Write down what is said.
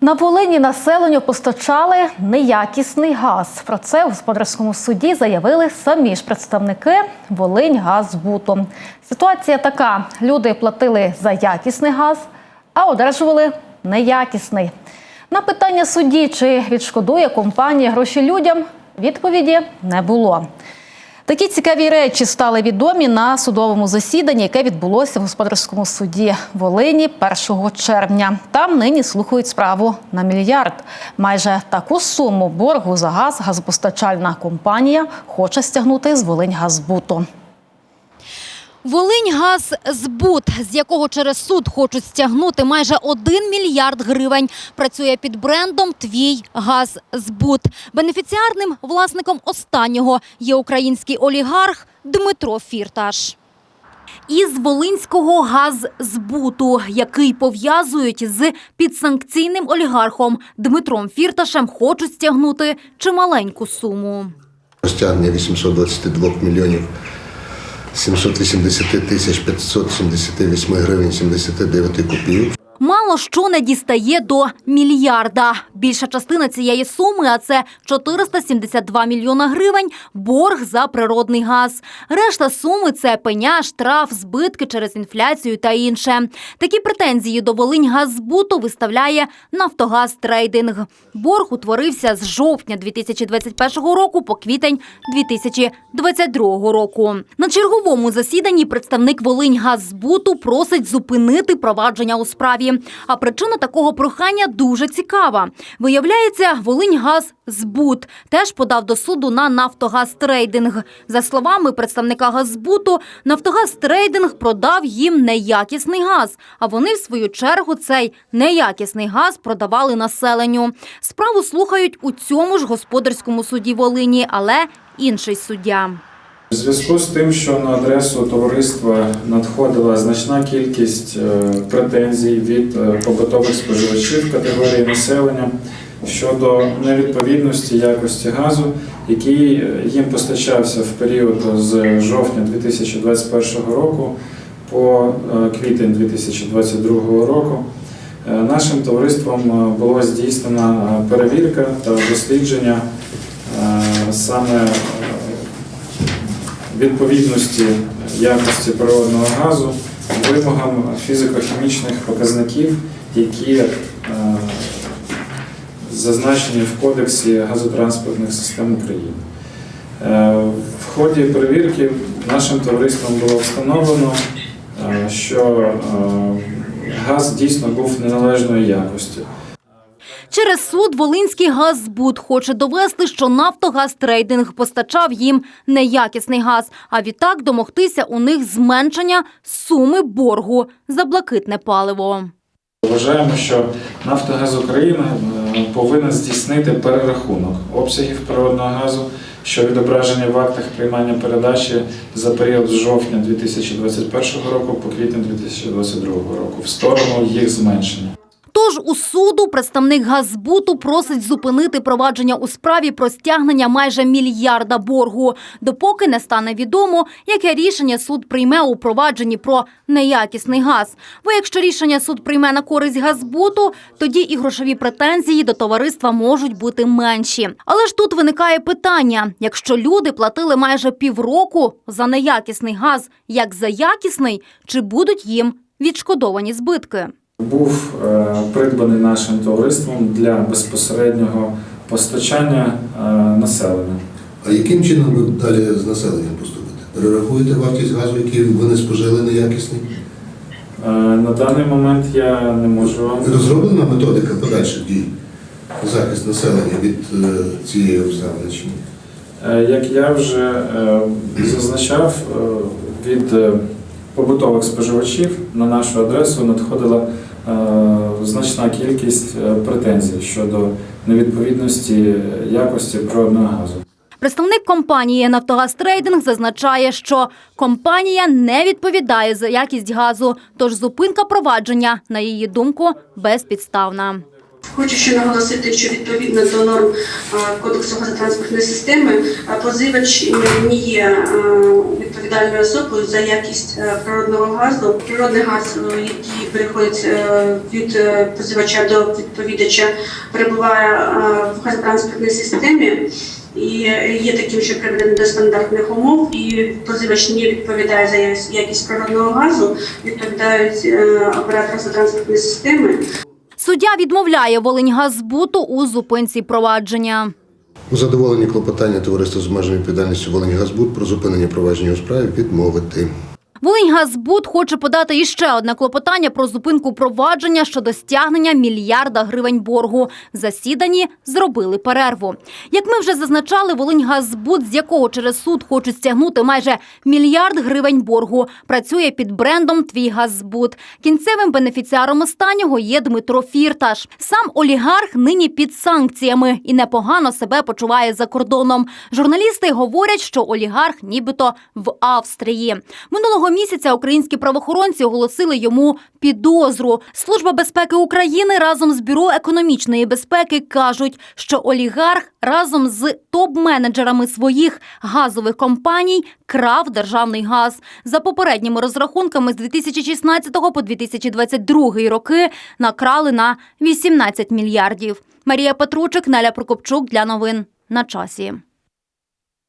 На Волині населенню постачали неякісний газ. Про це у господарському суді заявили самі ж представники Волиньгазбуту. Ситуація така: люди платили за якісний газ, а одержували неякісний. На питання судді, чи відшкодує компанія гроші людям, відповіді не було. Такі цікаві речі стали відомі на судовому засіданні, яке відбулося в господарському суді Волині 1 червня. Там нині слухають справу на мільярд. Майже таку суму боргу за газ газопостачальна компанія хоче стягнути з Волиньгазбуту. Волиньгаззбут, з якого через суд хочуть стягнути майже 1 мільярд гривень, працює під брендом Твій газзбут. Бенефіціарним власником останнього є український олігарх Дмитро Фірташ. Із Волинського газзбуту, який пов'язують з підсанкційним олігархом Дмитром Фірташем, хочуть стягнути чималеньку суму. Стягнення 822 мільйонів 780 тисяч 578 гривень 79 копійок. Мало що не дістає до мільярда. Більша частина цієї суми, а це 472 мільйона гривень, борг за природний газ. Решта суми це пеня, штраф, збитки через інфляцію та інше. Такі претензії до Волиньгазбуту виставляє Нафтогаз Трейдинг. Борг утворився з жовтня 2021 року по квітень 2022 року. На черговому засіданні представник Волиньгазбуту просить зупинити провадження у справі. А причина такого прохання дуже цікава. Виявляється, Волиньгаззбут теж подав до суду на Нафтогазтрейдинг. За словами представника Газбуту, Нафтогазтрейдинг продав їм неякісний газ, а вони, в свою чергу, цей неякісний газ продавали населенню. Справу слухають у цьому ж господарському суді Волині, але інший суддя. У зв'язку з тим, що на адресу товариства надходила значна кількість е, претензій від е, побутових споживачів категорії населення щодо невідповідності якості газу, який е, їм постачався в період з жовтня 2021 року по квітень 2022 року. Нашим товариством було здійснена перевірка та дослідження саме відповідності якості природного газу вимогам фізико-хімічних показників, які е, зазначені в Кодексі газотранспортних систем України. Е, В ході перевірки нашим товариством було встановлено, е, що газ дійсно був неналежної якості. Через суд Волинський газзбут хоче довести, що Нафтогазтрейдинг постачав їм неякісний газ, а відтак домогтися у них зменшення суми боргу за блакитне паливо. Вважаємо, що Нафтогаз України е, повинен здійснити перерахунок обсягів природного газу, що відображені в актах приймання передачі за період з жовтня 2021 року по квітень 2022 року в сторону їх зменшення. Тож у суду представник Газбуту просить зупинити провадження у справі про стягнення майже мільярда боргу, допоки не стане відомо, яке рішення суд прийме у провадженні про неякісний газ. Бо якщо рішення суд прийме на користь Газбуту, тоді і грошові претензії до товариства можуть бути менші. Але ж тут виникає питання: якщо люди платили майже півроку за неякісний газ, як за якісний, чи будуть їм відшкодовані збитки? Був е, придбаний нашим товариством для безпосереднього постачання е, населення. А яким чином ви далі з населенням поступите? Перерахуєте вартість газу, який вони спожили неякісний? Е, На даний момент я не можу вам Розроблена методика подальших дій? Захист населення від цієї обставини чи ні? Як я вже зазначав, від побутових споживачів на нашу адресу надходила значна кількість е, претензій щодо невідповідності якості природного газу. Представник компанії «Нафтогазтрейдинг» зазначає, що компанія не відповідає за якість газу, тож зупинка провадження, на її думку, безпідставна. Хочу ще наголосити, що відповідно до норм е, Кодексу газотранспортної системи е, позивач не є е, відповідальною особою за якість природного газу. Природний газ, який переходить від позивача до відповідача, перебуває в газотранспортній системі. І є таким, що приведено до стандартних умов, і позивач не відповідає за якість природного газу, відповідають оператор газотранспортної системи. Суддя відмовляє Волиньгазбуту у зупинці провадження. У задоволенні клопотання товариства з обмеженою відповідальністю Волиньгазбут про зупинення провадження у справі відмовити. Волиньгазбуд хоче подати іще одне клопотання про зупинку провадження щодо стягнення мільярда гривень боргу. В засіданні зробили перерву. Як ми вже зазначали, Волиньгазбуд, з якого через суд хочуть стягнути майже мільярд гривень боргу, працює під брендом Твій Газбуд. Кінцевим бенефіціаром останнього є Дмитро Фірташ. Сам олігарх нині під санкціями і непогано себе почуває за кордоном. Журналісти говорять, що олігарх нібито в Австрії. Минулого місяця українські правоохоронці оголосили йому підозру. Служба безпеки України разом з бюро економічної безпеки кажуть, що олігарх разом з топ-менеджерами своїх газових компаній крав державний газ. За попередніми розрахунками з 2016 по 2022 роки накрали на 18 мільярдів. Марія Петручик, Наля Прокопчук для новин на часі.